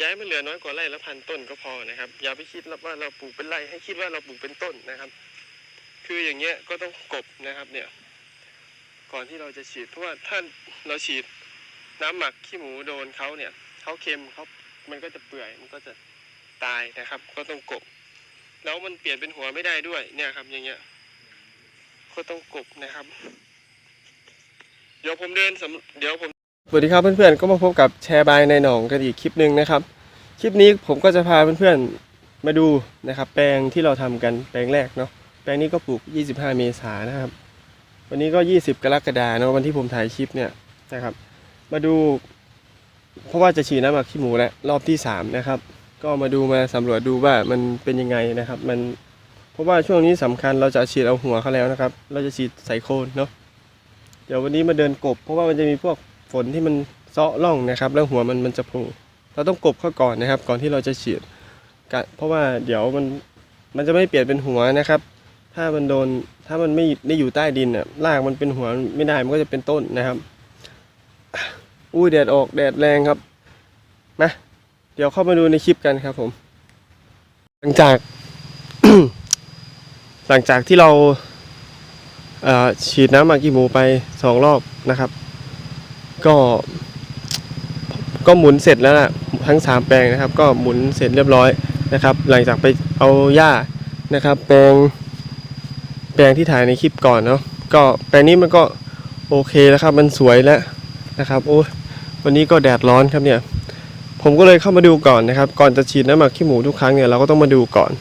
ย้ายมันเหลือน้อยกว่าไร่ละพันต้นก็พอนะครับ อย่าไปคิดว่าเราปลูกเป็นไร่ให้คิดว่าเราปลูกเป็นต้นนะครับ คืออย่างเงี้ยก็ต้องกบนะครับเนี่ย ก่อนที่เราจะฉีดเพราะว่าถ้าเราฉีดน้ำหมักขี้หมูโดนเขาเนี่ยเขาเค็มเขามันก็จะเปื่อยมันก็จะตายนะครับ ก็ต้องกบ แล้วมันเปลี่ยนเป็นหัวไม่ได้ด้วยเนี่ยครับ อย่างเงี้ย ก็ต้องกบนะครับ เดี๋ยวผมเดินสำเดี๋ยวผม สวัสดีครับเพื่อนๆ ก็มาพบกับแชร์บายในหนองกันอีกคลิปหนึ่งนะครับ คลิปนี้ผมก็จะพาเพื่อนๆ มาดูนะครับ แปลงที่เราทำกันแปลงแรกเนาะ แปลงนี้ก็ปลูก 25 เมษายนนะครับ วันนี้ก็ 20 กรกฎาเนาะวันที่ผมถ่ายคลิปเนี่ยนะครับ มาดู เพราะว่าจะฉีดน้ำหมักขี้หมูแล้วรอบที่ 3 นะครับ ก็มาดูมาสำรวจดูว่ามันเป็นยังไงนะครับ มัน เพราะว่าช่วงนี้สำคัญเราจะฉีดเอาหัวเขาแล้วนะครับ เราจะฉีดใส่โคนเนาะ เดี๋ยววันนี้มาเดินกบ เพราะว่ามันจะมีพวก ฝนที่มันเซาะร่องนะครับ แล้วหัวมันมันจะโผล่เราต้องกบเข้าก่อนนะครับ ก่อนที่เราจะฉีดเพราะว่าเดี๋ยวมันมันจะไม่เปลี่ยนเป็นหัวนะครับ ถ้ามันโดนถ้ามันไม่ได้อยู่ใต้ดินอะรากมันเป็นหัวไม่ได้มันก็จะเป็นต้นนะครับ อุ้ยแดดออกแดดแรงครับนะเดี๋ยวเข้ามาดูในคลิปกันครับผม หลังจาก หลังจากที่เราฉีดน้ำมักขี้หมูไปสองรอบนะครับ ก็ก็หมุนเสร็จแล้วล่ะทั้งสามแปลงนะครับ ก็หมุนเสร็จเรียบร้อยนะครับ หลังจากไปเอาหญ้านะครับ แปลง แปลงที่ถ่ายในคลิปก่อนเนาะก็แปลงนี้มันก็โอเคแล้วครับ มันสวยแล้วนะครับโอ้วันนี้ก็แดดร้อนครับเนี่ย ผมก็เลยเข้ามาดูก่อนนะครับ ก่อนจะฉีดน้ำหมักขี้หมูทุกครั้งเนี่ยเราก็ต้องมาดูก่อน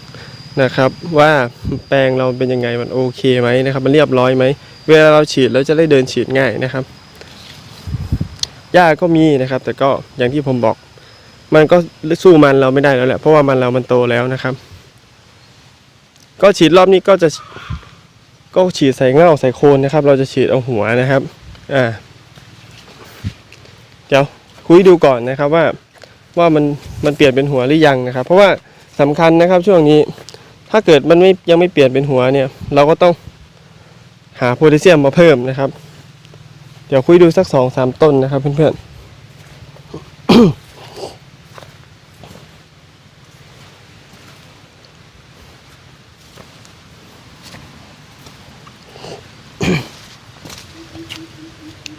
นะครับ ว่าแปลงเราเป็นยังไงมันโอเคไหมนะครับ มันเรียบร้อยไหมเวลาเราฉีดแล้วจะได้เดินฉีดง่ายนะครับ หญ้าก็มีนะครับ แต่ก็อย่างที่ผมบอก มันก็สู้มันเราไม่ได้แล้วแหละเพราะว่ามันเรามันโตแล้วนะครับ ก็ฉีดรอบนี้ก็จะก็ฉีดใส่เง่าใส่โคนนะครับ เราจะฉีดเอาหัวนะครับอ่าเดี๋ยวคุยดูก่อนนะครับว่าว่ามันมันเปลี่ยนเป็นหัวหรือยังนะครับ เพราะว่าสำคัญนะครับช่วงนี้ถ้าเกิดมันไม่ยังไม่เปลี่ยนเป็นหัวเนี่ย เราก็ต้องหาโพแทสเซียมมาเพิ่มนะครับ ดี๋ยวคุยดูสักสองสามต้นนะครับเพื่อนๆ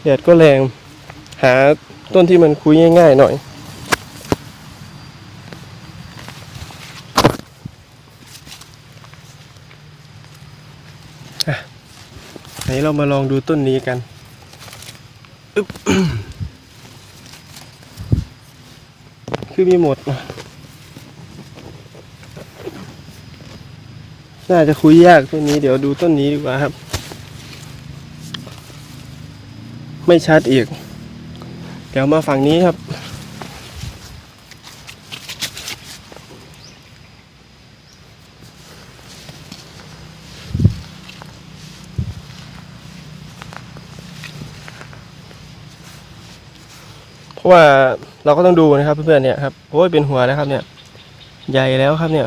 แดดก็แรง หาต้นที่มันคุยง่ายๆหน่อย ไหนเรามาลองดูต้นนี้กัน คือมีหมด น่าจะคุยยากต้นนี้ เดี๋ยวดูต้นนี้ดีกว่าครับ ไม่ชัดอีก เดี๋ยวมาฝั่งนี้ครับ ราะว่าเราก็ต้องดูนะครับเพื่อนๆเนี่ยครับโอ้ยเป็นหัวแล้วครับเนี่ย ใหญ่แล้วครับเนี่ย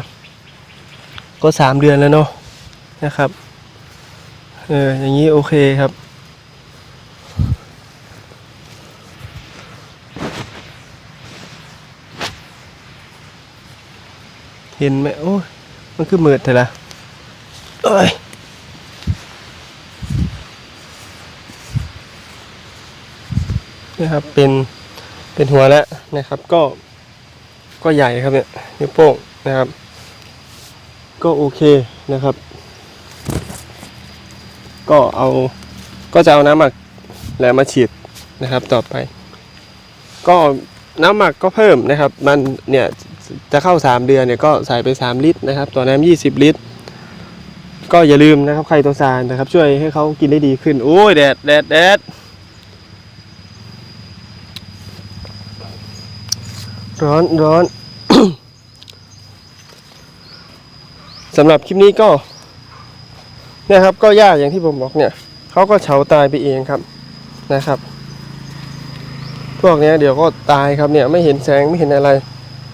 ก็สามเดือนแล้วเนาะนะครับเอออย่างนี้โอเคครับ เห็นไหมโอ้ยมันคือมืดเถอะละเอ้ยนะครับเป็น เป็นหัวแล้วนะครับ ก็ก็ใหญ่ครับเนี่ยนิ้วโป้งนะครับ ก็โอเคนะครับ ก็เอาก็จะเอาน้ำหมักแหลมมาฉีดนะครับ ต่อไป ก็น้ำหมักก็เพิ่มนะครับ มันเนี่ยจะเข้า 3 เดือนเนี่ยก็ใส่ไป 3 ลิตรนะครับ ต่อน้ำ20 ลิตร ก็อย่าลืมนะครับ ไข่ตัวซานนะครับ ช่วยให้เขากินได้ดีขึ้น โอ้ยแดดแดดแดด ร้อนร้อนสำหรับคลิปนี้ก็เนี่ยครับก็ยากอย่างที่ผมบอกเนี่ยเขาก็เฉาตายไปเองครับนะครับ พวกเนี้ยเดี๋ยวก็ตายครับเนี่ยไม่เห็นแสงไม่เห็นอะไร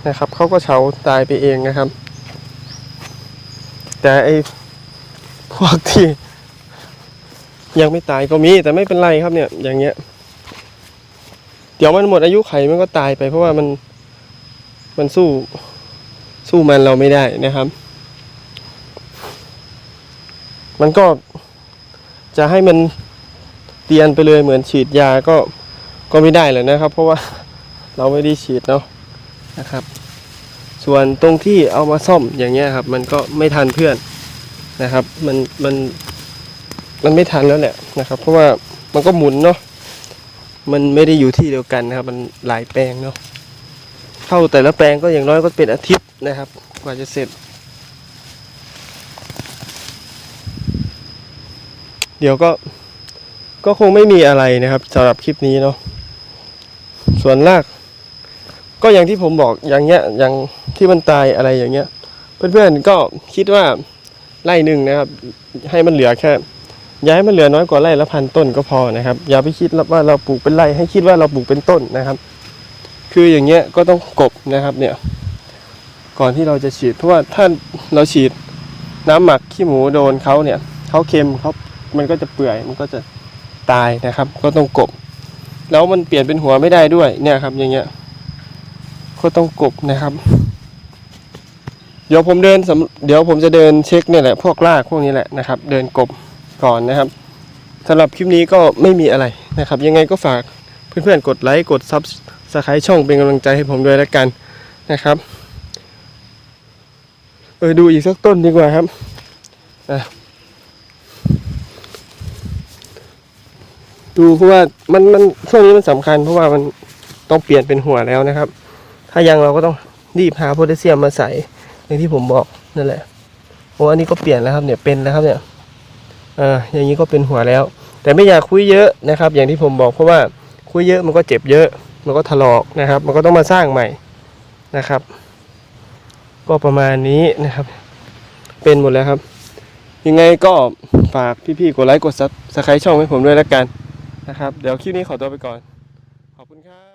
นะครับเขาก็เฉาตายไปเองนะครับ แต่ไอ้พวกที่ ยังไม่ตายก็มีแต่ไม่เป็นไรครับเนี่ย อย่างเงี้ย เดี๋ยวมันหมดอายุไขมันก็ตายไปเพราะว่ามัน มันสู้สู้มันเราไม่ได้นะครับ มันก็จะให้มันเตียนไปเลยเหมือนฉีดยาก็ก็ไม่ได้เลยนะครับ เพราะว่าเราไม่ได้ฉีดเนาะนะครับ ส่วนตรงที่เอามาซ่อมอย่างเงี้ยครับ มันก็ไม่ทันเพื่อนนะครับ มันมันมันไม่ทันแล้วแหละนะครับ เพราะว่ามันก็หมุนเนาะมันไม่ได้อยู่ที่เดียวกันนะครับ มันหลายแปลงเนาะ เข้าแต่ละแปลงก็อย่างน้อยก็เป็นอาทิตย์นะครับ กว่าจะเสร็จ เดี๋ยวก็ก็คงไม่มีอะไรนะครับสำหรับคลิปนี้เนาะส่วนราก ก็อย่างที่ผมบอกอย่างเงี้ยอย่างที่มันตายอะไรอย่างเงี้ย เพื่อนๆก็คิดว่าไร่หนึ่งนะครับ ให้มันเหลือแค่ย่าให้มันเหลือน้อยกว่าไร่ละพันต้นก็พอนะครับ อย่าไปคิดว่าเราปลูกเป็นไร่ให้คิดว่าเราปลูกเป็นต้นนะครับ คืออย่างเงี้ยก็ต้องกบนะครับเนี่ย ก่อนที่เราจะฉีดเพราะว่าถ้าเราฉีดน้ำหมักขี้หมูโดนเขาเนี่ยเขาเค็มเขามันก็จะเปื่อยมันก็จะตายนะครับ ก็ต้องกบ แล้วมันเปลี่ยนเป็นหัวไม่ได้ด้วยเนี่ยครับ อย่างเงี้ย ก็ต้องกบนะครับ เดี๋ยวผมเดินเดี๋ยวผมจะเดินเช็คเนี่ยแหละพวกรากพวกนี้แหละนะครับ เดินกบก่อนนะครับสำหรับคลิปนี้ก็ไม่มีอะไรนะครับ ยังไงก็ฝากเพื่อนๆกดไลค์กดซับ สไครต์ช่องเป็นกำลังใจให้ผมด้วยแล้วกันนะครับ เออดูอีกสักต้นดีกว่าครับอะดูเพราะว่ามันมันช่วงนี้มันสำคัญ เพราะว่ามันต้องเปลี่ยนเป็นหัวแล้วนะครับ ถ้ายังเราก็ต้องรีบหาโพแทสเซียมมาใส่อย่างที่ผมบอกนั่นแหละโอ้อันนี้ก็เปลี่ยนแล้วครับเนี่ยเป็นแล้วครับเนี่ยอ่าอย่างนี้ก็เป็นหัวแล้ว แต่ไม่อยากคุยเยอะนะครับ อย่างที่ผมบอกเพราะว่าคุยเยอะมันก็เจ็บเยอะ มันก็ถลอกนะครับ มันก็ต้องมาสร้างใหม่นะครับ ก็ประมาณนี้นะครับ เป็นหมดแล้วครับ ยังไงก็ฝากพี่ๆกดไลค์กดซับสไครต์ช่องให้ผมด้วยแล้วกันนะครับ เดี๋ยวคลิปนี้ขอตัวไปก่อน ขอบคุณครับ